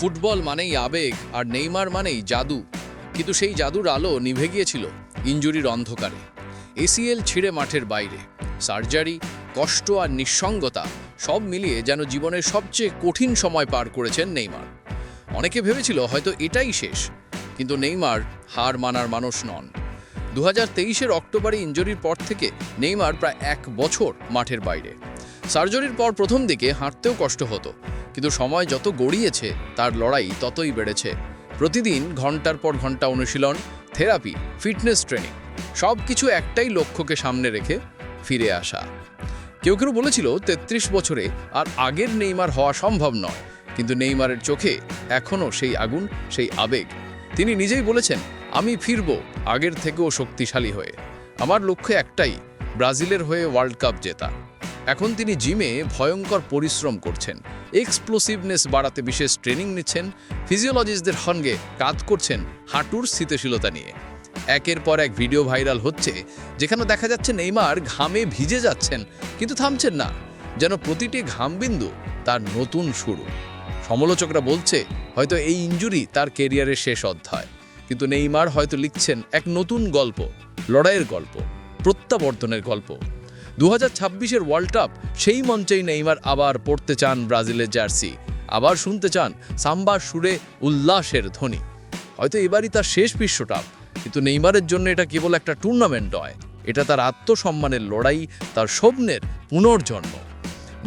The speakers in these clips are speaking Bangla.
ফুটবল মানেই আবেগ আর নেইমার মানেই জাদু। কিন্তু সেই জাদুর আলো নিভে গিয়েছিল ইঞ্জুরির অন্ধকারে। এসিএল ছিঁড়ে মাঠের বাইরে। সার্জারি, কষ্ট আর নিঃসঙ্গতা সব মিলিয়ে যেন জীবনের সবচেয়ে কঠিন সময় পার করেছেন নেইমার। অনেকে ভেবেছিল হয়তো এটাই শেষ, কিন্তু নেইমার হার মানার মানুষ নন। দু হাজার তেইশের অক্টোবরে ইঞ্জুরির পর থেকে নেইমার প্রায় এক বছর মাঠের বাইরে। সার্জারির পর প্রথম দিকে হাঁটতেও কষ্ট হতো। কিন্তু সময় যত গড়িয়েছে, তার লড়াই ততই বেড়েছে। প্রতিদিন ঘণ্টার পর ঘণ্টা অনুশীলন, থেরাপি, ফিটনেস ট্রেনিং সব কিছু একটাই লক্ষ্যকে সামনে রেখে ফিরে আসা। কেউ কেউ বলেছিল, তেত্রিশ বছরে আর আগের নেইমার হওয়া সম্ভব নয়। কিন্তু নেইমারের চোখে এখনও সেই আগুন, সেই আবেগ। তিনি নিজেই বলেছেন, আমি ফিরব আগের থেকেও শক্তিশালী হয়ে। আমার লক্ষ্য একটাই, ব্রাজিলের হয়ে ওয়ার্ল্ড কাপ জেতা। এখন তিনি জিমে ভয়ঙ্কর পরিশ্রম করছেন। এক্সপ্লোসিভনেস বাড়াতে বিশেষ ট্রেনিং নিচ্ছেন, ফিজিওলজিস্টদের সঙ্গে কাজ করছেন হাঁটুর স্থিতিশীলতা নিয়ে। একের পর এক ভিডিও ভাইরাল হচ্ছে, যেখানে দেখা যাচ্ছে নেইমার ঘামে ভিজে যাচ্ছেন, কিন্তু থামছেন না, যেন প্রতিটি ঘামবিন্দু তার নতুন শুরু। সমালোচকরা বলছে, হয়তো এই ইঞ্জুরি তার কেরিয়ারের শেষ অধ্যায়, কিন্তু নেইমার হয়তো লিখছেন এক নতুন গল্প, লড়াইয়ের গল্প, প্রত্যাবর্তনের গল্প। দু হাজার ছাব্বিশের ওয়ার্ল্ড কাপ সেই মঞ্চেই নেইমার আবার পড়তে চান ব্রাজিলের জার্সি। আবার শুনতে চান সাম্বার সুরে উল্লাসের ধ্বনি। হয়তো এবারই তার শেষ বিশ্বকাপ কিন্তু নেইমারের জন্য এটা কেবল একটা টুর্নামেন্ট নয়, এটা তার আত্মসম্মানের লড়াই, তার স্বপ্নের পুনর্জন্ম।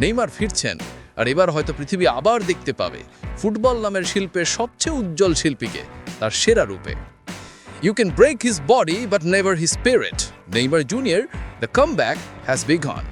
নেইমার ফিরছেন, আর এবার হয়তো পৃথিবী আবার দেখতে পাবে, ফুটবল নামের শিল্পের সবচেয়ে উজ্জ্বল শিল্পীকে, তার সেরা রূপে। You can break his body but never his spirit. Neymar Jr., the comeback has begun.